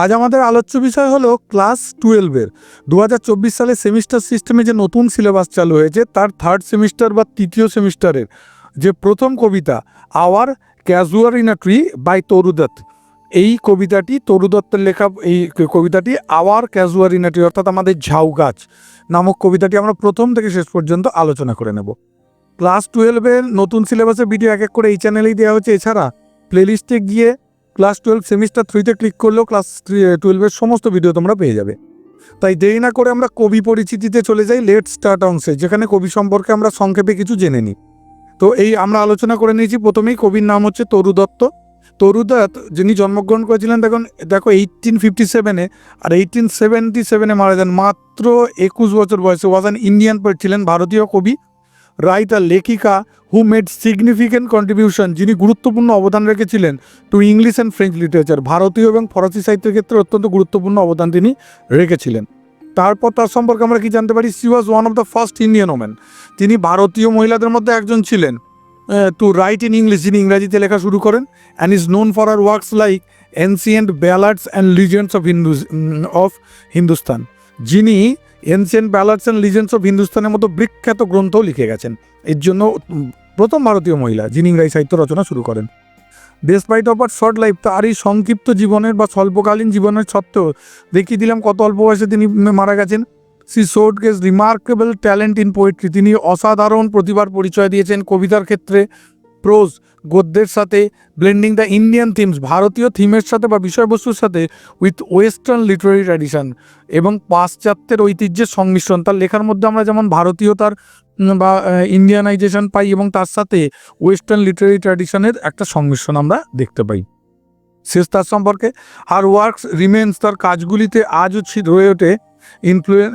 আজ আমাদের আলোচ্য বিষয় হলো ক্লাস টুয়েলভের দু হাজার চব্বিশ সালে সেমিস্টার সিস্টেমে যে নতুন সিলেবাস চালু হয়েছে, তার থার্ড সেমিস্টার বা তৃতীয় সেমিস্টারের যে প্রথম কবিতা our casuarina in a tree by Toru Dutt এই কবিতাটি তরুদত্তের লেখা, এই কবিতাটি our casuarina in a tree অর্থাৎ আমাদের ঝাউ গাছ নামক কবিতাটি আমরা প্রথম থেকে শেষ পর্যন্ত আলোচনা করে নেব। ক্লাস টুয়েলভের নতুন সিলেবাসের ভিডিও এক এক করে এই চ্যানেলেই দেওয়া হচ্ছে এছাড়া প্লেলিস্টে গিয়ে ক্লাস টুয়েলভ সেমিস্টার থ্রিতে ক্লিক করলেও ক্লাস থ্রি টুয়েলভের সমস্ত ভিডিও তোমরা পেয়ে যাবে। তাই দেরি না করে আমরা কবি পরিচিতিতে চলে যাই লেট স্টার্ট অংশে, যেখানে কবি সম্পর্কে আমরা সংক্ষেপে কিছু জেনে নিই। তো এই আমরা আলোচনা করে নিয়েছি প্রথমেই কবির নাম হচ্ছে তরু দত্ত। তরু দত্ত যিনি জন্মগ্রহণ করেছিলেন, দেখুন, দেখো এইটিন ফিফটি সেভেনে আর এইটিন সেভেন্টি সেভেনে মারা যান। মাত্র একুশ বছর বয়সে ওয়াজ অ্যান ইন্ডিয়ান ছিলেন, ভারতীয় কবি। রাইটার লেখিকা হু মেড সিগনিফিক্যান্ট কন্ট্রিবিউশন যিনি গুরুত্বপূর্ণ অবদান রেখেছিলেন to English and French literature ভারতীয় এবং ফরাসি সাহিত্যের ক্ষেত্রে অত্যন্ত গুরুত্বপূর্ণ অবদান তিনি রেখেছিলেন। তারপর তার সম্পর্কে আমরা কি জানতে পারি? She was one of the first Indian women তিনি ভারতীয় মহিলাদের মধ্যে একজন ছিলেন। টু রাইট ইন ইংলিশ যিনি ইংরাজিতে লেখা শুরু করেন and is known for her works like ancient ballads and legends of Hindu of Hindustan যিনি ancient ballads and legends of হিন্দুস্তানের মতো বিখ্যাত গ্রন্থও লিখে গেছেন। এর জন্য প্রথম ভারতীয় মহিলা, যিনি ইংরাজি সাহিত্য রচনা শুরু করেন। Despite of her short life তার এই সংক্ষিপ্ত জীবনের বা স্বল্পকালীন জীবনের সত্ত্বেও দেখিয়ে দিলাম কত অল্প বয়সে তিনি মারা গেছেন। She showed guess remarkable talent in poetry তিনি অসাধারণ প্রতিভার পরিচয় দিয়েছেন কবিতার ক্ষেত্রে। প্রোজ গদ্যের সাথে ব্লেন্ডিং দ্য ইন্ডিয়ান থিমস ভারতীয় থিমের সাথে বা বিষয়বস্তুর সাথে উইথ ওয়েস্টার্ন লিটারি ট্র্যাডিশন এবং পাশ্চাত্যের ঐতিহ্যের সংমিশ্রণ। তার লেখার মধ্যে আমরা যেমন ভারতীয়তার বা ইন্ডিয়ানাইজেশন পাই এবং তার সাথে ওয়েস্টার্ন লিটারি ট্র্যাডিশনের একটা সংমিশ্রণ আমরা দেখতে পাই। শেষ তার সম্পর্কে আর ওয়ার্কস রিমেন্স তার কাজগুলিতে আজও রয়ে ওঠে। Influential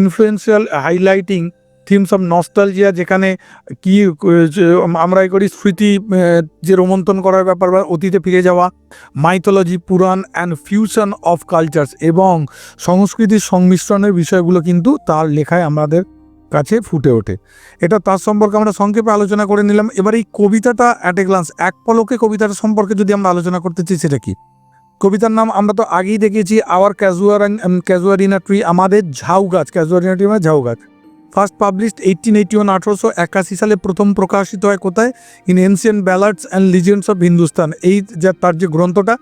influential highlighting themes of nostalgia যেখানে কি আমরা করি স্মৃতি যে রোমন্থন করার ব্যাপার বা অতীতে ফিরে যাওয়া, মাইথোলজি, পুরাণ অ্যান্ড ফিউশন অফ কালচার্স এবং সংস্কৃতির সংমিশ্রণের বিষয়গুলো কিন্তু তার লেখায় আমাদের কাছে ফুটে ওঠে। এটা তার সম্পর্কে আমরা সংক্ষেপে আলোচনা করে নিলাম। এবার এই কবিতাটা অ্যাট এ গ্লান্স এক পলকে কবিতাটা সম্পর্কে যদি আমরা আলোচনা করতে চাই, সেটা কি? কবিতার নাম আমরা তো আগেই দেখেছি আওয়ার ক্যাজুয়ার ক্যাজুয়ারিনা ট্রি আমাদের ঝাউ গাছ। ক্যাজুয়ারিনা ট্রি মানে ঝাউ গাছ। First published eighteen eighty one আঠারোশো একাশি সালে প্রথম প্রকাশিত হয় কোথায়? In ancient ballads and legends of Hindustan এই যা তার যে গ্রন্থটা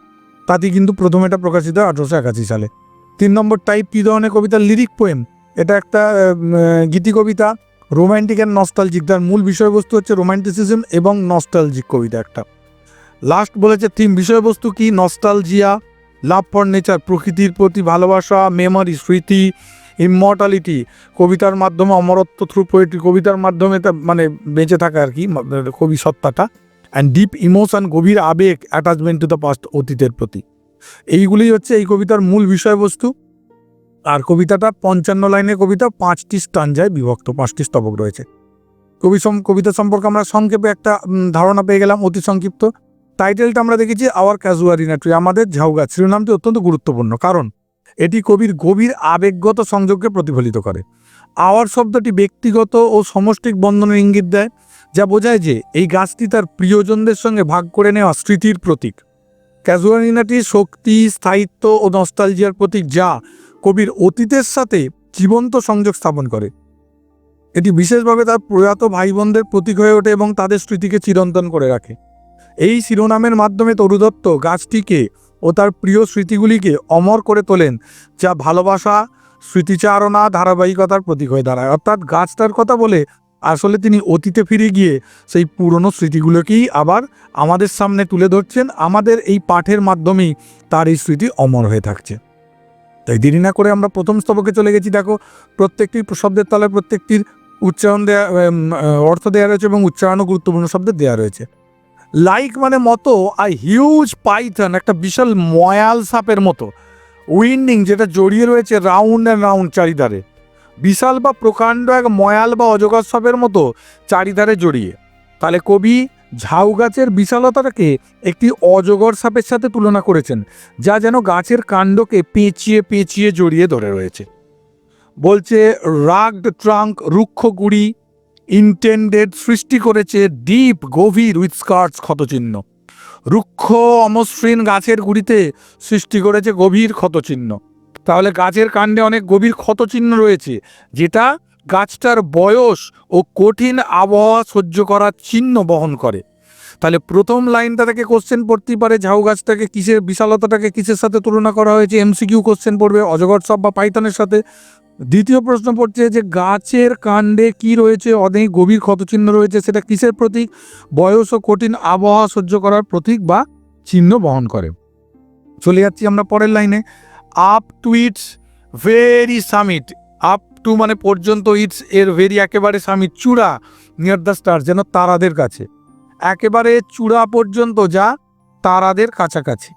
তাতে কিন্তু প্রথম এটা প্রকাশিত হয় আঠারোশো একাশি সালে। তিন নম্বর টাইপ কী ধরনের কবিতা? লিরিক পোয়েম এটা একটা গীতি কবিতা। রোম্যান্টিক অ্যান্ড নস্টালজিক তার মূল বিষয়বস্তু হচ্ছে রোম্যান্টিসিজম এবং নস্টালজিক কবিতা একটা। লাস্ট বলেছে থিম বিষয়বস্তু কি? নস্টালজিয়া লাভ ফর নেচার প্রকৃতির প্রতি ভালোবাসা মেমরি স্মৃতি। ইমমর্টালিটি কবিতার মাধ্যমে অমরত্ব থ্রু পোয়েট্রি কবিতার মাধ্যমে তা মানে বেঁচে থাকা আর কি কবি সত্তাটা অ্যান্ড ডিপ ইমোশন গভীর আবেগ অ্যাটাচমেন্ট টু দ্য পাস্ট অতীতের প্রতি। এইগুলি হচ্ছে এই কবিতার মূল বিষয়বস্তু। আর কবিতাটা পঞ্চান্ন লাইনের কবিতা, পাঁচটি স্টাঞ্জায় বিভক্ত, পাঁচটি স্তবক রয়েছে। কবি কবিতা সম্পর্কে আমরা সংক্ষেপে একটা ধারণা পেয়ে গেলাম, অতি সংক্ষিপ্ত। টাইটেলটা আমরা দেখেছি আওয়ার ক্যাজুয়ার ইনাট্রি আমাদের ঝাউগাছ। শিরোনামটি অত্যন্ত গুরুত্বপূর্ণ। কারণ এটি কবির গভীর আবেগগত সংযোগকে প্রতিফলিত করে। আওয়ার শব্দটি ব্যক্তিগত ও সমষ্টিক বন্ধনের ইঙ্গিত দেয়, যা বোঝায় যে এই গাছটি তার প্রিয়জনদের সঙ্গে ভাগ করে নেওয়া স্মৃতির প্রতীক। ক্যাজুয়ালিনাটি শক্তি, স্থায়িত্ব ও নস্টালজিয়ার প্রতীক যা কবির অতীতের সাথে জীবন্ত সংযোগ স্থাপন করে। এটি বিশেষভাবে তার প্রয়াত ভাই বোনদের প্রতীক হয়ে ওঠে এবং তাদের স্মৃতিকে চিরন্তন করে রাখে। এই শিরোনামের মাধ্যমে তরুদত্ত গাছটিকে ও তার প্রিয় স্মৃতিগুলিকে অমর করে তোলেন, যা ভালোবাসা, স্মৃতিচারণা, ধারাবাহিকতার প্রতীক হয়ে দাঁড়ায়। অর্থাৎ গাছটার কথা বলে আসলে তিনি অতীতে ফিরে গিয়ে সেই পুরনো স্মৃতিগুলোকেই আবার আমাদের সামনে তুলে ধরছেন। আমাদের এই পাঠের মাধ্যমেই তার এই স্মৃতি অমর হয়ে থাকছে। তাই দেরি না করে আমরা প্রথম স্তবকে চলে গেছি। দেখো প্রত্যেকটি শব্দের তলায় প্রত্যেকটির উচ্চারণ দেওয়া অর্থ দেওয়া রয়েছে এবং উচ্চারণও গুরুত্বপূর্ণ শব্দের দেওয়া রয়েছে। লাইক মানে মতো আই হিউজ পাইথন একটা বিশাল ময়াল সাপের মতো। উইন্ডিং যেটা জড়িয়ে রয়েছে রাউন্ড অ্যান্ড রাউন্ড চারিধারে। বিশাল বা প্রকাণ্ড এক ময়াল বা অজগর সাপের মতো চারিধারে জড়িয়ে। তাহলে কবি ঝাউ গাছের বিশালতাটাকে একটি অজগর সাপের সাথে তুলনা করেছেন, যা যেন গাছের কাণ্ডকে পেঁচিয়ে পেঁচিয়ে জড়িয়ে ধরে রয়েছে। বলছে, রাগড ট্রাঙ্ক রুক্ষ গুড়ি ইন্টেন্ডেড সৃষ্টি করেছে ডিপ গভীর উইথ স্কার্টস ক্ষতচিহ্ন। রুক্ষ, অমসৃণ গাছের গুড়িতে সৃষ্টি করেছে গভীর ক্ষতচিহ্ন। তাহলে গাছের কাণ্ডে অনেক গভীর ক্ষতচিহ্ন রয়েছে, যেটা গাছটার বয়স ও কঠিন আবহাওয়া সহ্য করার চিহ্ন বহন করে। তাহলে প্রথম লাইনটা থেকে কোশ্চেন পড়তেই পারে, ঝাউ গাছটাকে কিসের, বিশালতাটাকে কিসের সাথে তুলনা করা হয়েছে? এমসিকিউ কোশ্চেন পড়বে, অজগর সব বা পাইথনের সাথে। দ্বিতীয় প্রশ্ন পড়ছে যে গাছের কাণ্ডে কি রয়েছে? অনেক গভীর ক্ষতচিহ্ন রয়েছে। সেটা কিসের প্রতীক? বয়স ও কঠিন আবহাওয়া সহ্য করার প্রতীক বা চিহ্ন বহন করে। চলে যাচ্ছি আমরা পরের লাইনে। Up to its very summit up to মানে পর্যন্ত ইটস এর ভেরি একেবারে সামিট চূড়া নিয়ার দ্য স্টার যেন তারাদের কাছে। একেবারে চূড়া পর্যন্ত, যা তারাদের কাছাকাছি।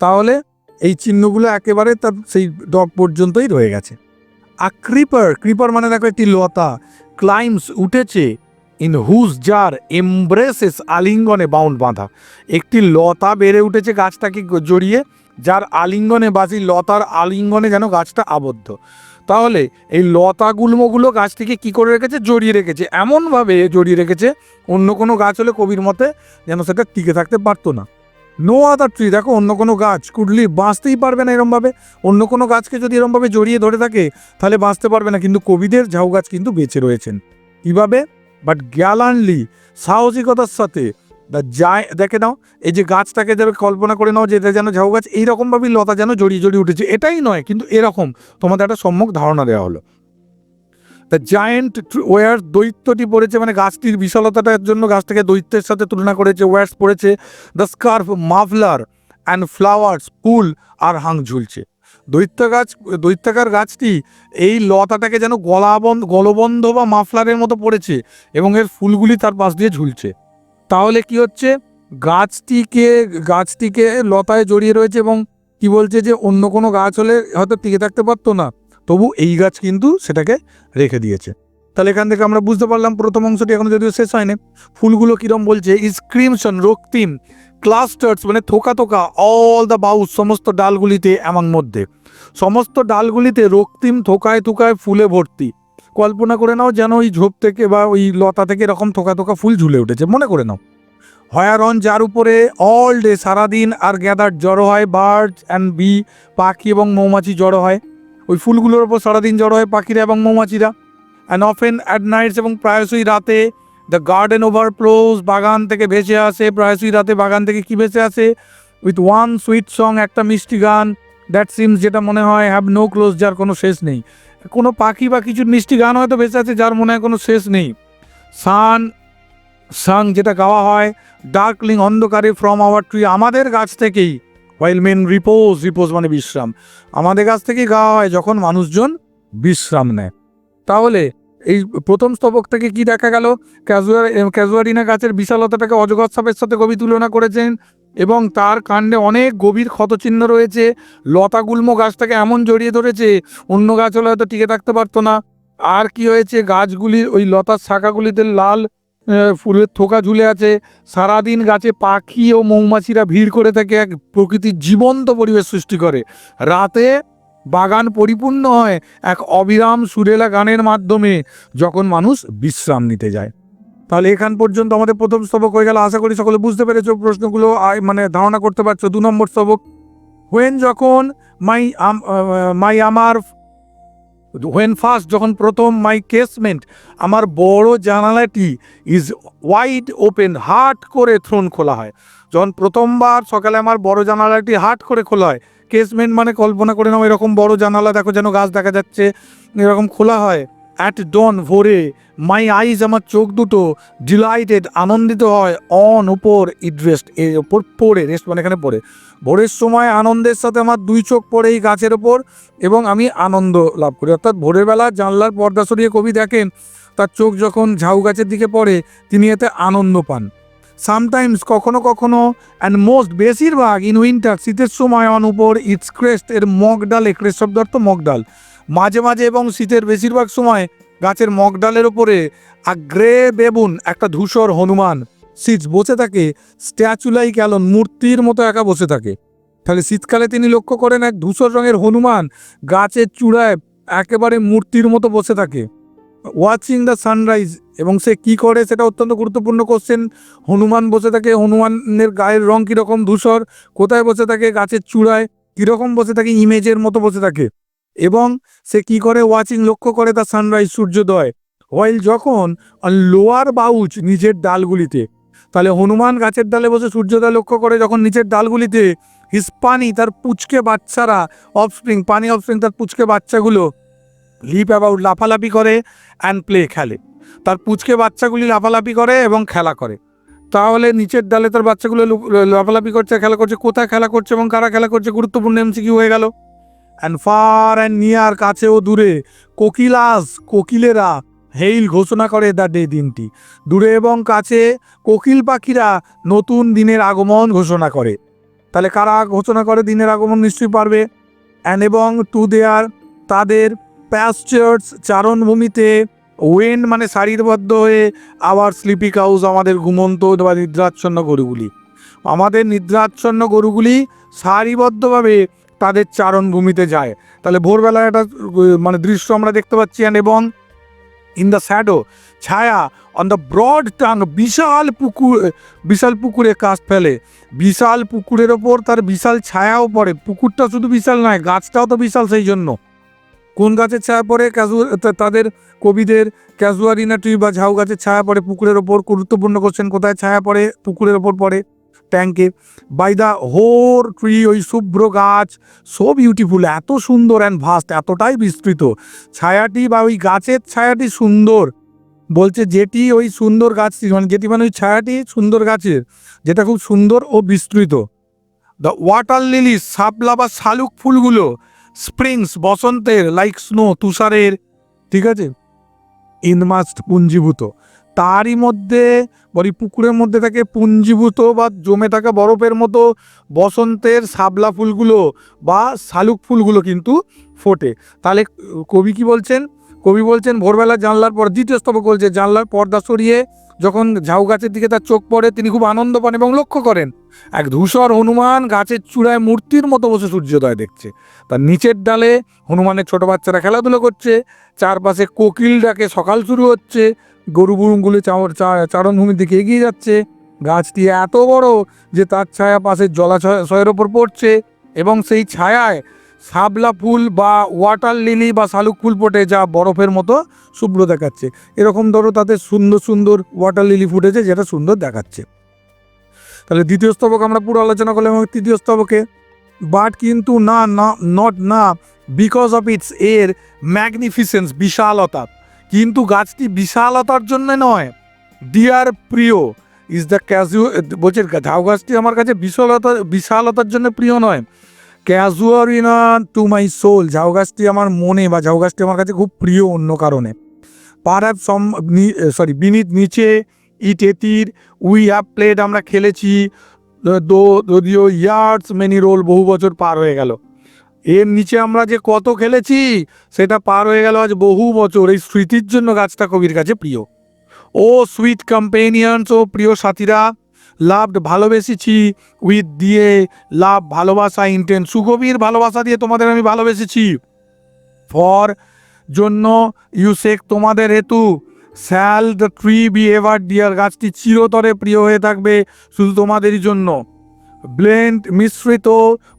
তাহলে এই চিহ্নগুলো একেবারে তার সেই ডগ পর্যন্তই রয়ে গেছে। আর ক্রিপার ক্রিপার মানে দেখো একটি লতা ক্লাইমস উঠেছে ইন হুজ জার এমব্রেসেস আলিঙ্গনে বাউন্ড বাঁধা। একটি লতা বেড়ে উঠেছে গাছটাকে জড়িয়ে, যার আলিঙ্গনে বা সেই লতার আলিঙ্গনে যেন গাছটা আবদ্ধ। তাহলে এই লতা গুল্মগুলো গাছটিকে কি করে রেখেছে? জড়িয়ে রেখেছে। এমনভাবে জড়িয়ে রেখেছে, অন্য কোনো গাছ হলে কবির মতে যেন সেটা টিকে থাকতে পারতো না। নো আদার ট্রি দেখো, অন্য কোনো গাছ, কুডলি বাঁচতেই পারবে না এরমভাবে। অন্য কোনো গাছকে যদি এরমভাবে জড়িয়ে ধরে থাকে, তাহলে বাঁচতে পারবে না। কিন্তু কবিদের ঝাউ গাছ কিন্তু বেঁচে রয়েছেন। কীভাবে? বাট গ্যালানলি সাহসিকতার সাথে। যায় দেখে নাও, এই যে গাছটাকে যেন কল্পনা করে নাও যে এটা যেন ঝাউ গাছ, এইরকমভাবেই লতা যেন জড়িয়ে জড়িয়ে উঠেছে। এটাই নয়, কিন্তু এরকম। তোমাদের একটা সম্যক ধারণা দেওয়া হলো। দ্য জায়েন্ট ওয়ার দৈত্যটি পড়েছে মানে গাছটির বিশালতাটার জন্য গাছটাকে দৈত্যের সাথে তুলনা করেছে ওয়ার্স পড়েছে। The scarf muffler and flowers full R hung ঝুলছে। দৈত্য গাছ, দৈত্যাকার গাছটি এই লতাটাকে যেন গলাবন্ধ গলবন্ধ বা মাফলারের মতো পড়েছে এবং এর ফুলগুলি তার পাশ দিয়ে ঝুলছে। তাহলে কি হচ্ছে? গাছটিকে গাছটিকে লতায় জড়িয়ে রয়েছে এবং কি বলছে যে অন্য কোনো গাছ হলে হয়তো টিকে থাকতে পারতো না। তবু এই গাছ কিন্তু সেটাকে রেখে দিয়েছে। তাহলে এখান থেকে আমরা বুঝতে পারলাম প্রথম অংশটি এখনও যদিও শেষ হয়নি। ফুলগুলো কিরম বলছে? ইসক্রিমশন রক্তিম ক্লাস্টার্স মানে থোকা থোকা অল দ্য বাউস সমস্ত ডালগুলিতে এমন মধ্যে। সমস্ত ডালগুলিতে রক্তিম থোকায় থোকায় ফুলে ভর্তি। কল্পনা করে নাও যেন ওই ঝোপ থেকে বা ওই লতা থেকে এরকম থোকা থোকা ফুল ঝুলে উঠেছে। মনে করে নাও। হয়ারন যার উপরে অল ডে সারাদিন আর গ্যাদার জড়ো হয় বার্ড অ্যান্ড বি পাখি এবং মৌমাছি জড়ো হয়। ওই ফুলগুলোর ওপর সারাদিন জড়ো হয় পাখিরা এবং মৌমাছিরা। অ্যান্ড অফেন অ্যাট নাইটস এবং প্রায়শই রাতে দ্য গার্ডেন ওভারফ্লোজ বাগান থেকে ভেসে আসে। প্রায়শই রাতে বাগান থেকে কি ভেসে আসে? উইথ ওয়ান সুইট সং একটা মিষ্টি গান দ্যাট সিমস যেটা মনে হয় হ্যাভ নো ক্লোজ যার কোনো শেষ নেই। কোনো পাখি বা কিছুর মিষ্টি গান হয়তো ভেসে আছে যার মনে হয় কোনো শেষ নেই। সান সাং যেটা গাওয়া হয় ডার্কলিং অন্ধকারে ফ্রম আওয়ার ট্রি আমাদের গাছ থেকেই। ওয়াইল মেন রিপোজ রিপোজ মানে বিশ্রাম। আমাদের গাছ থেকেই গাওয়া হয় যখন মানুষজন বিশ্রাম নেয়। তাহলে এই প্রথম স্তবক থেকে কি দেখা গেল? ক্যাজুয়ার ক্যাজুয়ারিনা গাছের বিশালতাটাকে অজগর সাপের সাথে কবি তুলনা করেছেন এবং তার কাণ্ডে অনেক গভীর ক্ষতচিহ্ন রয়েছে। লতাগুল্ম গাছটাকে এমন জড়িয়ে ধরেছে, অন্য গাছ হলে হয়তো টিকে থাকতে পারতো না। আর কি হয়েছে? গাছগুলির ওই লতার শাখাগুলিতে লাল ফুলের থোকা ঝুলে আছে। সারাদিন গাছে পাখি ও মৌমাছিরা ভিড় করে থাকে, এক প্রকৃতির জীবন্ত পরিবেশ সৃষ্টি করে। রাতে বাগান পরিপূর্ণ হয় এক অবিরাম সুরেলা গানের মাধ্যমে, যখন মানুষ বিশ্রাম নিতে যায়। তাহলে এখান পর্যন্ত আমাদের প্রথম স্তবক হয়ে গেল। আশা করি সকলে বুঝতে পেরেছ প্রশ্নগুলো। মানে ধারণা করতে পারছ। দু নম্বর স্তবক হোয়েন যখন মাই মাই আমার হোয়েন ফার্স্ট যখন প্রথম মাই কেসমেন্ট আমার বড় জানালাটি ইজ ওয়াইড ওপেন হাট করে থ্রোন খোলা হয়। যখন প্রথমবার সকালে আমার বড় জানালাটি হাট করে খোলা হয় কেসমেন্ট মানে কল্পনা করে নাও, এরকম বড় জানালা, দেখো যেন গাছ দেখা যাচ্ছে, এরকম খোলা হয়। অ্যাট ডন ভোরে মাই আইজ আমার চোখ দুটো ডিলাইটেড আনন্দিত হয় অন উপর ইট রেস্ট এর ওপর পড়ে রেস্ট মানে এখানে পড়ে। ভোরের সময় আনন্দের সাথে আমার দুই চোখ পড়ে এই গাছের ওপর এবং আমি আনন্দ লাভ করি। অর্থাৎ ভোরের বেলা জানলার পর্দা সরিয়ে কবি দেখেন, তার চোখ যখন ঝাউ গাছের দিকে পড়ে, তিনি এতে আনন্দ পান। সামটাইমস কখনো কখনো অ্যান্ড মোস্ট বেশিরভাগ ইন উইন্টার শীতের সময় অন উপর ইটস ক্রেস্ট এর মগডালে ক্রেস্ট শব্দ অর্থ মগডাল। মাঝে মাঝে এবং শীতের বেশিরভাগ সময় গাছের মগডালের ওপরে আগ্রে বেবুন, একটা ধূসর হনুমান। শীত বসে থাকে, স্ট্যাচুলাই ক্যালন মূর্তির মতো একা বসে থাকে। তাহলে শীতকালে তিনি লক্ষ্য করেন এক ধূসর রঙের হনুমান গাছের চূড়ায় একেবারে মূর্তির মতো বসে থাকে। ওয়াচিং দ্য সানরাইজ এবং সে কি করে সেটা অত্যন্ত গুরুত্বপূর্ণ কোশ্চেন হনুমান বসে থাকে, হনুমানের গায়ের রং কীরকম ধূসর, কোথায় বসে থাকে গাছের চূড়ায়, কীরকম বসে থাকে ইমেজের মতো বসে থাকে। এবং সে কি করে ওয়াচিং লক্ষ্য করে তার সানরাইজ সূর্যোদয়? ওয়াইল যখন লোয়ার বাউচ নিচের ডালগুলিতে, তাহলে হনুমান গাছের ডালে বসে সূর্যোদয় লক্ষ্য করে যখন নিচের ডালগুলিতে হিসপানি তার পুচকে বাচ্চারা অফস্প্রিং পানি অফস্প্রিং তার পুচকে বাচ্চাগুলো লিপ অ্যাবাউট লাফালাফি করে অ্যান্ড প্লে খেলে। তার পুচকে বাচ্চাগুলি লাফালাফি করে এবং খেলা করে। তাহলে নিচের ডালে তার বাচ্চাগুলো লাফালাফি করছে, খেলা করছে, কোথায় খেলা করছে এবং কারা খেলা করছে, গুরুত্বপূর্ণ এমসিকিউ হয়ে গেল। অ্যান্ড ফার অ্যান্ড নিয়ার কাছে ও দূরে কোকিলাস, কোকিলেরা হেইল ঘোষণা করে দ্য ডে দিনটি। দূরে এবং কাছে কোকিল পাখিরা নতুন দিনের আগমন ঘোষণা করে। তাহলে কারা ঘোষণা করে দিনের আগমন নিশ্চয়ই পারবে? অ্যান্ড এবং টু দেয়ার তাদের প্যাস্টার্স চারণভূমিতে ওয়েন মানে সারিবদ্ধ হয়ে আবার স্লিপি কাউস আমাদের ঘুমন্ত বা নিদ্রাচ্ছন্ন গরুগুলি। আমাদের নিদ্রাচ্ছন্ন গরুগুলি সারিবদ্ধভাবে তাদের চারণভূমিতে যায়। তাহলে ভোরবেলায় একটা মানে দৃশ্য আমরা দেখতে পাচ্ছি, and এবং ইন দ্য শ্যাডো ছায়া অন দ্য ব্রড টাং বিশাল পুকুর, বিশাল পুকুরে কাজ ফেলে। বিশাল পুকুরের ওপর তার বিশাল ছায়াও পড়ে। পুকুরটা শুধু বিশাল নয়, গাছটাও তো বিশাল সেই জন্য। কোন গাছের ছায়া পড়ে? ক্যাজুয়াল তাদের কবিদের ক্যাজুয়ারিনা ট্রি বা ঝাউ গাছের ছায়া পড়ে পুকুরের ওপর। গুরুত্বপূর্ণ কোশ্চেন কোথায় ছায়া পড়ে? পুকুরের ওপর পড়ে। ট্যাঙ্কে। বাই দ্য হোর ট্রি ওই শুভ্র গাছ সো বিউটিফুল এত সুন্দর অ্যান্ড ভাস্ট এতটাই বিস্তৃত। ছায়াটি বা ওই গাছের ছায়াটি সুন্দর। বলছে যেটি ওই সুন্দর গাছটি মানে যেটি মানে ওই ছায়াটি সুন্দর গাছের, যেটা খুব সুন্দর ও বিস্তৃত। দ্য ওয়াটার লিলি শাপলা বা শালুক ফুলগুলো স্প্রিংস বসন্তের লাইক স্নো তুষারের, ঠিক আছে? ইনমাস্ট পুঞ্জীভূত। তারই মধ্যে বলি পুকুরের মধ্যে থাকে পুঞ্জীভূত বা জমে থাকা বরফের মতো বসন্তের শাপলা ফুলগুলো বা শালুক ফুলগুলো কিন্তু ফোটে। তাহলে কবি কি বলছেন? কবি বলছেন, ভোরবেলা জানলার পর দ্বিতীয় স্তবক বলছে, জানলার পর্দা সরিয়ে যখন ঝাউ গাছের দিকে তার চোখ পড়ে, তিনি খুব আনন্দ পান এবং লক্ষ্য করেন, এক ধূসর হনুমান গাছের চূড়ায় মূর্তির মতো বসে সূর্যোদয় দেখছে। তার নিচের ডালে হনুমানের ছোট বাচ্চারা খেলাধুলো করছে, চারপাশে কোকিল ডাকে সকাল শুরু হচ্ছে গরু বুরুগুলো চারণভূমির দিকে এগিয়ে যাচ্ছে। গাছটি এত বড় যে তার ছায়া পাশের জলাশয়ের ওপর পড়ছে এবং সেই ছায়ায় শাপলা ফুল বা ওয়াটার লিলি বা শালুক ফুল ফোটে যা বরফের মতো শুভ্র দেখাচ্ছে। এরকম ধরো তাদের সুন্দর সুন্দর ওয়াটার লিলি ফুটেছে যেটা সুন্দর দেখাচ্ছে। তাহলে দ্বিতীয় স্তবক আমরা পুরো আলোচনা করলাম এবং তৃতীয় স্তবকে। বাট কিন্তু না নট না বিকজ অফ ইটস এর ম্যাগনিফিসেন্স বিশালতা। কিন্তু গাছটি বিশালতার জন্য নয়। ডিয়ার প্রিয় ইজ দ্য ক্যাজুয়াল বলছে ঝাউ গাছটি আমার কাছে বিশালতা বিশালতার জন্য প্রিয় নয়। Casual in to my soul ঝাউ গাছটি আমার মনে বা ঝাউ গাছটি আমার কাছে খুব প্রিয় অন্য কারণে। পার অ্যাপ সম সরি বিনিত নিচে ইট এতির উই হ্যাভ প্লেড আমরা খেলেছি, দো, যদিও ইয়ার্স মেনি রোল বহু বছর পার হয়ে গেল। এর নিচে আমরা যে কত খেলেছি, সেটা পার হয়ে গেল আজ বহু বছর। এই স্মৃতির জন্য গাছটা কবির কাছে প্রিয়। ও সুইট কম্পেনিয়ন্স ও প্রিয় সাথীরা লাভড ভালোবেসেছি উইথ দিয়ে লাভ ভালোবাসা ইন্টেন্ট সুগভীর ভালোবাসা দিয়ে তোমাদের আমি ভালোবেসেছি। ফর জন্য ইউসেক তোমাদের হেতু shall the tree be ever dear গাছটি চিরতরে প্রিয় হয়ে থাকবে শুধু তোমাদেরই জন্য। ব্লেন্ড মিশ্রিত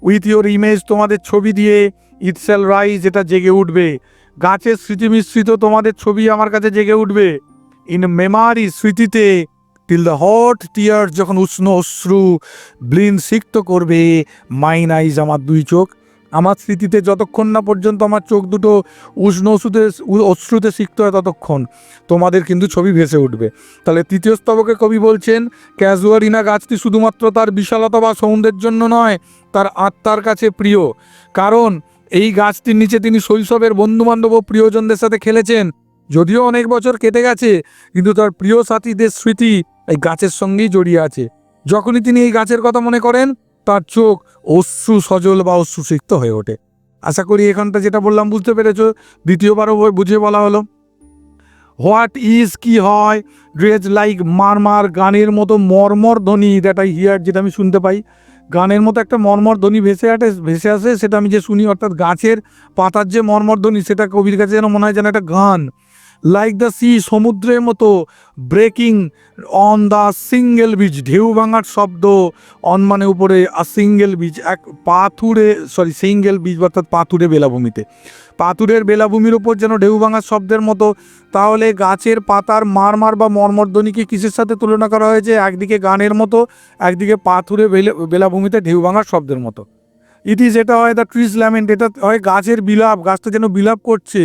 উইথ ইয়োর ইমেজ তোমাদের ছবি দিয়ে ইটসেল রাইজ এটা জেগে উঠবে। গাছের স্মৃতি মিশ্রিত তোমাদের ছবি আমার কাছে জেগে উঠবে। ইন মেমারি স্মৃতিতে টিল দ্য হট টিয়ার যখন উষ্ণ অশ্রু ব্লিন সিক্ত করবে মাইন আইজ আমার দুই চোখ আমার স্মৃতিতে যতক্ষণ না পর্যন্ত আমার চোখ দুটো উষ্ণ ওষুধে অশ্রুতে সিক্ত হয় ততক্ষণ তোমাদের কিন্তু ছবি ভেসে উঠবে। তাহলে তৃতীয় স্তবকে কবি বলছেন ক্যাজুয়ারিনা গাছটি শুধুমাত্র তার বিশালতা বা সৌন্দর্যের জন্য নয়, তার আত্মার কাছে প্রিয়। কারণ এই গাছটির নিচে তিনি শৈশবের বন্ধুবান্ধব ও প্রিয়জনদের সাথে খেলেছেন। যদিও অনেক বছর কেটে গেছে, কিন্তু তার প্রিয় সাথীদের স্মৃতি এই গাছের সঙ্গেই জড়িয়ে আছে। যখনই তিনি এই গাছের কথা মনে করেন তার চোখ অশ্রু সজল বা অশ্রুসিক্ত হয়ে ওঠে। আশা করি এখানটা যেটা বললাম বুঝতে পেরেছ, দ্বিতীয়বারও বুঝিয়ে বলা হলো। হোয়াট ইজ কি হয়? ড্রেজ লাইক মারমার, গানের মতো মর্মর ধ্বনি দ্যাট আই হিয়ার যেটা আমি শুনতে পাই। গানের মতো একটা মর্মর ধ্বনি ভেসে আটে, ভেসে আসে, সেটা আমি যে শুনি, অর্থাৎ গাছের পাতার যে মর্মর ধ্বনি, সেটা কবির কাছে যেন মনে হয় যেন একটা গান। লাইক দ্য সি সমুদ্রের মতো breaking on the shingle beach ঢেউ ভাঙার শব্দ অন মানে উপরে আ সিঙ্গেল বিচ এক পাথুরে সরি সিঙ্গেল বিচ অর্থাৎ পাথুরে বেলাভূমিতে। পাথুরের বেলাভূমির উপর যেন ঢেউ ভাঙার শব্দের মতো, তাহলে গাছের পাতার মারমার বা মর্মর্দনীকে কিসের সাথে তুলনা করা হয়েছে? একদিকে গানের মতো, একদিকে পাথুরে বেলে, বেলাভূমিতে ঢেউ ভাঙার শব্দের মতো। ইট ইজ এটা হয় দ্য ট্রিজ ল্যামেন্ট এটা হয় গাছের বিলাপ, গাছটা যেন বিলাপ করছে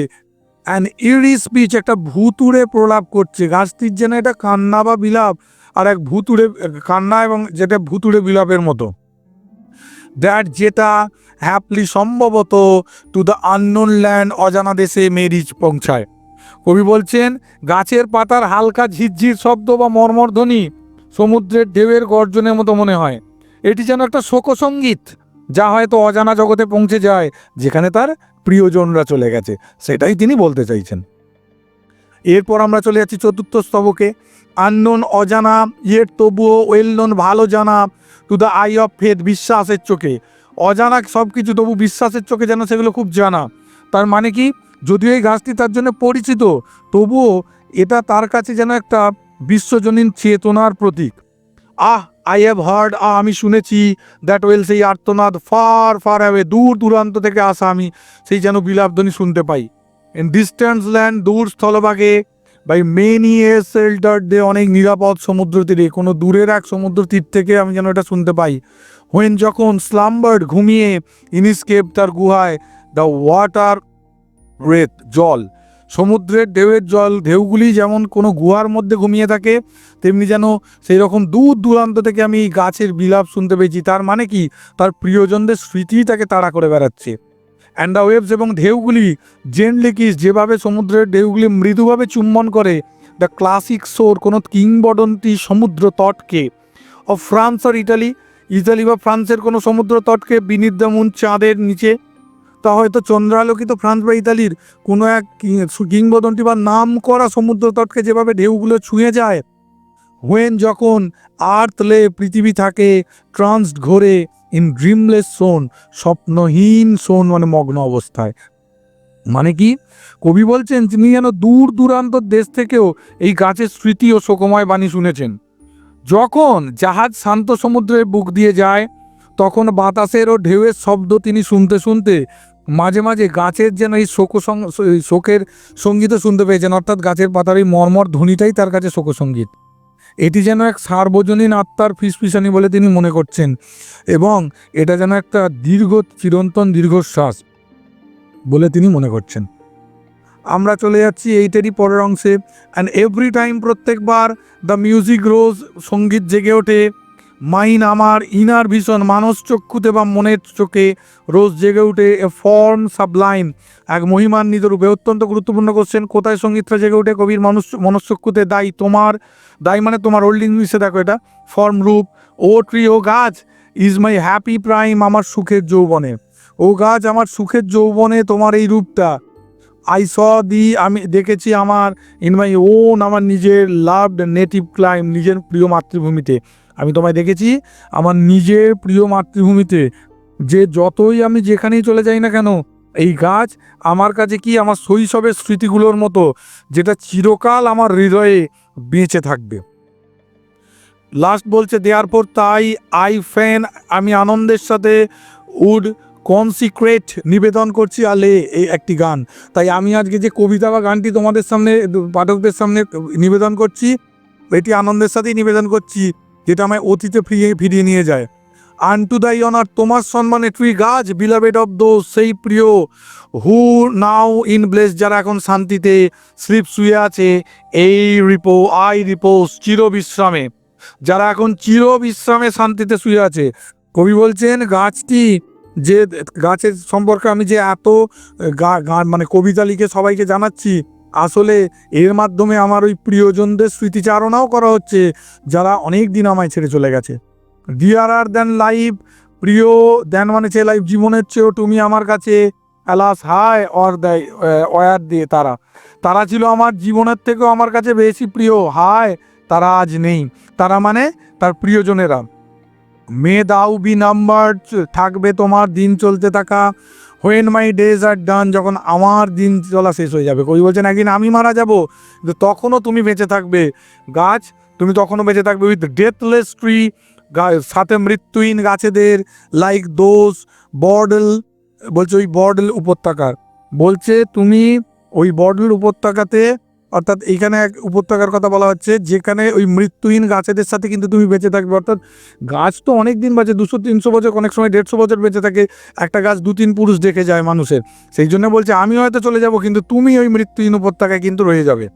অ্যান্ড ইরি স্পিচ একটা ভুতুড়ে প্রলাপ করছে। গাছটির যেন এটা কান্না বা বিলাপ, আর এক ভুতুড়ে, কান্না এবং যেটা ভুতুড়ে বিলাপের মতো। দ্যাট যেটা হ্যাপলি সম্ভবত টু দ্য আননোন ল্যান্ড অজানা দেশে মেরিজ পৌঁছায়। কবি বলছেন, গাছের পাতার হালকা ঝিরঝির শব্দ বা মর্মর্ধ্বনি সমুদ্রের ঢেউয়ের গর্জনের মতো মনে হয়। এটি যেন একটা শোকসঙ্গীত যা হয়তো অজানা জগতে পৌঁছে যায়, যেখানে তার প্রিয়জনরা চলে গেছে। সেটাই তিনি বলতে চাইছেন। এরপর আমরা চলে যাচ্ছি চতুর্থ স্তবকে। আননোন অজানা, ইয়ের তবুও ওয়েল নোন ভালো জানা to the eye of faith বিশ্বাসের চোখে। অজানা সব কিছু তবু বিশ্বাসের চোখে যেন সেগুলো খুব জানা। তার মানে কি? যদিও এই গাছটি তার জন্য পরিচিত, তবুও এটা তার কাছে যেন একটা বিশ্বজনীন চেতনার প্রতীক। আহ আই হ্যাভ হার্ড আমি শুনেছি দ্যাট ওয়েল সেই আর্তনাদ ফার ফার অ্যাওয়ে দূর দূরান্ত থেকে আসা আমি, সেই যেন বিলাপধ্বনি শুনতে পাই। ইন ডিস্ট্যান্স ল্যান্ড দূর স্থলভাগে by many a shelter day অনেক নিরাপদ সমুদ্র তীরে, কোনো দূরের এক সমুদ্র তীর থেকে আমি যেন এটা শুনতে পাই। হোয়েন যখন স্লাম্বার্ড ঘুমিয়ে ইনিস্কেপ তার গুহায় দ্য ওয়াটার রেত জল। সমুদ্রের ঢেউয়ের জল, ঢেউগুলি যেমন কোনো গুহার মধ্যে ঘুমিয়ে থাকে, তেমনি যেন সেই রকম দূর দূরান্ত থেকে আমি গাছের বিলাপ শুনতে পেয়েছি। তার মানে কি? তার প্রিয়জনদের স্মৃতি তাকে তাড়া করে বেড়াচ্ছে। অ্যান্ড ওয়েভস এবং ঢেউগুলি জেনলি কিস যেভাবে সমুদ্রের ঢেউগুলি মৃদুভাবে চুম্বন করে, দ্য ক্লাসিক সোর, কোনো কিংবদন্তি সমুদ্র তটকে। Of France or Italy, Italy বা ফ্রান্সের কোনো সমুদ্র তটকে বিনিদ্যমুন চাঁদের নিচে তা হয়তো চন্দ্রালোকিত ফ্রান্স বা ইতালির কোনো এক কিংবদন্তি বা নাম করা সমুদ্র তটকে যেভাবে ঢেউগুলো ছুঁয়ে যায়। হোয়েন যখন আর্থলে পৃথিবী থাকে ট্রান্সড ঘোরে ইন ড্রিমলেস সোন স্বপ্নহীন সোন মানে মগ্ন অবস্থায়। মানে কি? কবি বলছেন, তিনি যেন দূর দূরান্ত দেশ থেকেও এই গাছের স্মৃতি ও শোকময় বাণী শুনেছেন। যখন জাহাজ শান্ত সমুদ্রের বুক দিয়ে যায়, তখন বাতাসের ও ঢেউয়ের শব্দ তিনি শুনতে শুনতে মাঝে মাঝে গাছের যেন এই শোক শোকের সঙ্গীতও শুনতে পেয়েছেন। অর্থাৎ গাছের পাতার এই মর্মর ধ্বনিটাই তার কাছে শোকসঙ্গীত। এটি যেন এক সার্বজনীন আত্মার ফিসফিসানি বলে তিনি মনে করছেন এবং এটা যেন একটা দীর্ঘ চিরন্তন দীর্ঘশ্বাস বলে তিনি মনে করছেন। আমরা চলে যাচ্ছি এইটারই পরের অংশে। অ্যান্ড এভরি টাইম প্রত্যেকবার দ্য মিউজিক রোজ সংগীত জেগে ওঠে। মাইন আমার ইনার ভীষণ মানস চক্ষুতে বা মনের চোখে রোজ জেগে উঠে এ ফর্ম সাবলাইম এক মহিমান্বিত রূপে অত্যন্ত গুরুত্বপূর্ণ কোশ্চেন কোথায় সঙ্গীতটা জেগে ওঠে কবির মানুষ মনস্চক্ষুতে দায়ী তোমার, দায়ী মানে তোমার ওল্ড ইংলিশে দেখো এটা, ফর্ম রূপ, ও ট্রি ও গাছ ইজ মাই হ্যাপি প্রাইম আমার সুখের যৌবনে। ও গাছ আমার সুখের যৌবনে তোমার এই রূপটা। আই স দি আমি দেখেছি আমার ইন মাই ওন আমার নিজের লাভড নেটিভ ক্লাইম নিজের প্রিয় মাতৃভূমিতে। আমি তোমায় দেখেছি, আমার নিজের প্রিয় মাতৃভূমিতে। যে যতই আমি যেখানেই চলে যাই না কেন, এই গাছ আমার কাছে কি আমার শৈশবের স্মৃতিগুলোর মতো, যেটা চিরকাল আমার হৃদয়ে বেঁচে থাকবে। লাস্ট বলছে দেওয়ার পর তাই আই ফ্যান, আমি আনন্দের সাথে উড কনসিক্রেট নিবেদন করছি আলে, এই একটি গান। তাই আমি আজকে যে কবিতা বা গানটি তোমাদের সামনে, পাঠকদের সামনে নিবেদন করছি, এটি আনন্দের সাথেই নিবেদন করছি। যেটা আমায় অতীতে ফিরিয়ে ফিরিয়ে নিয়ে যায়। আন টু দাই অনার তোমার সম্মানে টুই গাছ বিলাবেড অফ দো সেই প্রিয় হু নাও ইন ব্লেস যারা এখন শান্তিতে স্লিপ শুয়ে আছে, এই রিপো আই রিপোজ চির বিশ্রামে যারা এখন চির বিশ্রামে শান্তিতে শুয়ে আছে, কবি বলছেন, গাছটি যে, গাছের সম্পর্কে আমি যে এত মানে কবিতা লিখে সবাইকে জানাচ্ছি আসলে এর মাধ্যমে আমার ওই প্রিয়জনদের স্মৃতিচারণাও করা হচ্ছে, যারা অনেক দিন আমায় ছেড়ে চলে গেছে। ডিয়ার আর দেন লাইফ প্রিয় দেন মানে চেয়ে লাইফ জীবনের চেয়েও তুমি আমার কাছে alas high or they were দিয়ে তারা। তারা ছিল আমার জীবনের থেকেও আমার কাছে বেশি প্রিয় হায় তারা আজ নেই। তারা মানে তার প্রিয়জনেরা। মে দাউ বি নাম্বার থাকবে তোমার দিন চলতে থাকা। হোয়েন মাই ডেজ আর ডান যখন আমার দিন চলা শেষ হয়ে যাবে। কবি বলছেন, একদিন আমি মারা যাব, কিন্তু তখনও তুমি বেঁচে থাকবে। গাছ, তুমি তখনও বেঁচে থাকবে উইথ ডেথলেস ট্রি সাথে মৃত্যুহীন গাছেদের লাইক দোষ বর্ডেল বলছে, ওই বর্ডেল উপত্যকার। বলছে, তুমি ওই বর্ডেল উপত্যকাতে অর্থাৎ এইখানে এক উপত্যকার কথা বলা হচ্ছে, যেখানে ওই মৃত্যুহীন গাছেদের সাথে কিন্তু তুমি বেঁচে থাকবে। অর্থাৎ গাছ তো অনেক দিন বাঁচে, দুশো, তিনশো বছর, অনেক সময় দেড়শো বছর বেঁচে থাকে। একটা গাছ দু তিন পুরুষ দেখে যায় মানুষের। সেই জন্য বলছে, আমি হয়তো চলে যাব, কিন্তু তুমি ওই মৃত্যুহীন উপত্যকায় কিন্তু রয়ে যাবে।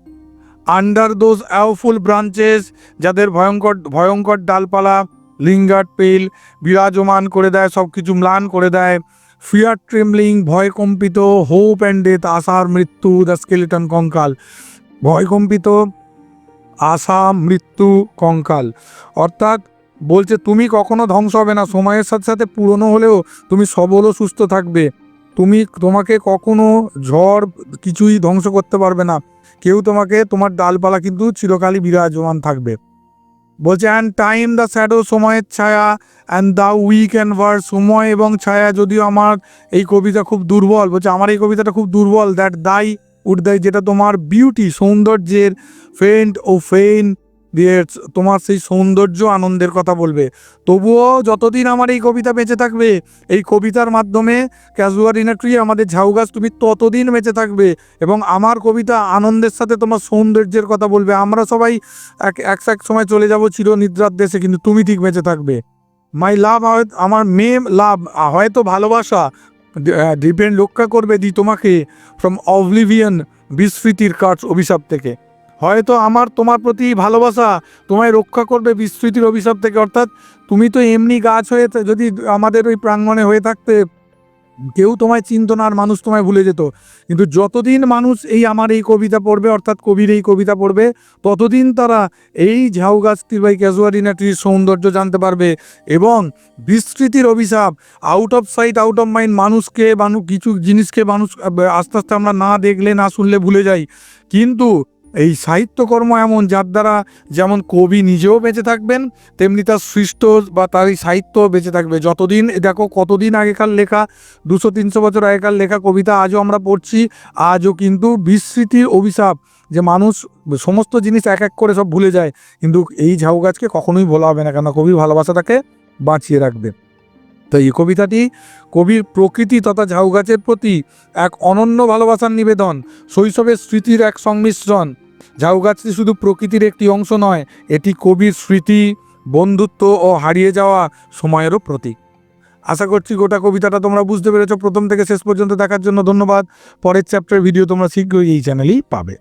আন্ডার দোজ অ্যাওফুল ব্রাঞ্চেস যাদের ভয়ঙ্কর ভয়ঙ্কর ডালপালা, লিঙ্গার পেল বিরাজমান করে দেয় সব কিছু ম্লান করে দেয়। ফিয়ার ট্রেমলিং ভয় কম্পিত হোপ অ্যান্ড ডেথ আশার মৃত্যু দ্য স্কেলিটন কঙ্কাল। ভয়কম্পিত, আশা, মৃত্যু, কঙ্কাল। অর্থাৎ বলছে, তুমি কখনো ধ্বংস হবে না। সময়ের সাথে সাথে পুরনো হলেও তুমি সবল ও সুস্থ থাকবে। তুমি, তোমাকে কখনো ঝড় কিছুই ধ্বংস করতে পারবে না। কেউ তোমাকে, তোমার ডালপালা কিন্তু চিরকালই বিরাজমান থাকবে। বলছে অ্যান্ড টাইম দ্য শ্যাডো সময়ের ছায়া and the weak and war সময় এবং ছায়া যদিও আমার এই কবিতা খুব দুর্বল। বলছে, আমার এই কবিতাটা খুব দুর্বল দ্যাট দাই উড দেয় যেটা তোমার বিউটি সৌন্দর্যের ফেন্ট ও ফেন দিয়ে তোমার সেই সৌন্দর্য আনন্দের কথা বলবে। তবুও যতদিন আমার এই কবিতা বেঁচে থাকবে, এই কবিতার মাধ্যমে ক্যাজুয়াল ইনাট্রি আমাদের ঝাউ গাছ তুমি ততদিন বেঁচে থাকবে এবং আমার কবিতা আনন্দের সাথে তোমার সৌন্দর্যের কথা বলবে। আমরা সবাই এক এক এক সময় চলে যাব চির নিদ্রার দেশে, কিন্তু তুমি ঠিক বেঁচে থাকবে। মাই লাভ আমার মেয়ে লাভ হয়তো ভালোবাসা ডিপেন্ড রক্ষা করবে দি তোমাকে ফ্রম অবলিভিয়ান বিস্মৃতির কাজ অভিশাপ থেকে। হয়তো আমার তোমার প্রতি ভালোবাসা তোমায় রক্ষা করবে বিস্মৃতির অভিশাপ থেকে। অর্থাৎ তুমি তো এমনি গাছ হয়ে যদি আমাদের ওই প্রাঙ্গণে হয়ে থাকতে কেউ তোমায় চিনত না আর মানুষ তোমায় ভুলে যেত। কিন্তু যতদিন মানুষ এই আমার এই কবিতা পড়বে, অর্থাৎ কবির এই কবিতা পড়বে, ততদিন তারা এই ঝাউ গাছটির বা ক্যাজুয়ারিনাটির সৌন্দর্য জানতে পারবে এবং বিস্তৃতির অভিশাপ out of sight out of mind মানুষকে মানুষ কিছু জিনিসকে মানুষ আস্তে আস্তে আমরা না দেখলে, না শুনলে ভুলে যাই। কিন্তু এই সাহিত্যকর্ম এমন, যার দ্বারা যেমন কবি নিজেও বেঁচে থাকবেন, তেমনি তার সৃষ্ট বা তার এই সাহিত্য বেঁচে থাকবে। যতদিন, দেখো কতদিন আগেকার লেখা, দুশো, তিনশো বছর আগেকার লেখা কবিতা আজও আমরা পড়ছি, আজও কিন্তু বিস্মৃতির অভিশাপ, যে মানুষ সমস্ত জিনিস এক এক করে সব ভুলে যায়। কিন্তু এই ঝাউ গাছকে কখনোই ভোলা হবে না কেন কবির ভালোবাসাটাকে বাঁচিয়ে রাখবে। তো এই কবিতাটি কবির প্রকৃতি তথা ঝাউ গাছের প্রতি এক অনন্য ভালোবাসার নিবেদন, শৈশবের স্মৃতির এক সংমিশ্রণ। ঝাউ গাছটি শুধু প্রকৃতির একটি অংশ নয়, এটি কবির স্মৃতি, বন্ধুত্ব ও হারিয়ে যাওয়া সময়েরও প্রতীক। আশা করছি গোটা কবিতাটা তোমরা বুঝতে পেরেছ। প্রথম থেকে শেষ পর্যন্ত দেখার জন্য ধন্যবাদ। পরের চ্যাপ্টার ভিডিও তোমরা শীঘ্রই এই চ্যানেলেই পাবে।